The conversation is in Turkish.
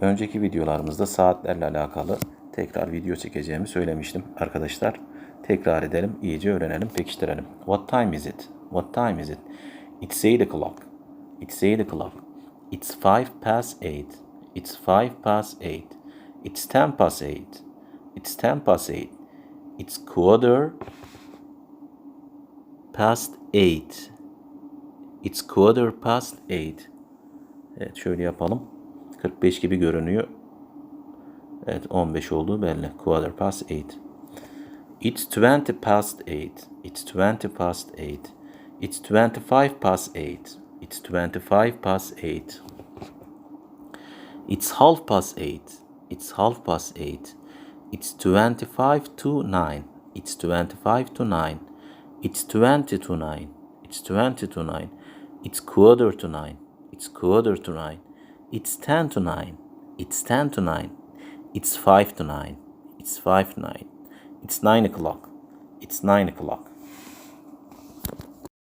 Önceki videolarımızda saatlerle alakalı tekrar video çekeceğimi söylemiştim arkadaşlar. Tekrar edelim, iyice öğrenelim, pekiştirelim. What time is it? What time is it? It's 8 o'clock. It's 8 o'clock. It's 5 past 8. It's 5 past 8. It's 10 past 8. It's 10 past 8. It's quarter past 8. It's quarter past 8. Evet şöyle yapalım. 45 gibi görünüyor. Evet 15 olduğu belli. Quarter past 8. It's 20 past 8. It's 20 past 8. It's 25 past 8. It's 25 past 8. It's half past 8. It's half past 8. It's 25 to 9. It's 25 to 9. It's 20 to 9. It's 20 to 9. It's quarter to 9. It's quarter to 9. It's 10 to 9. It's 10 to 9. It's 5 to 9. It's 5 to 9. It's 9 o'clock. It's 9 o'clock.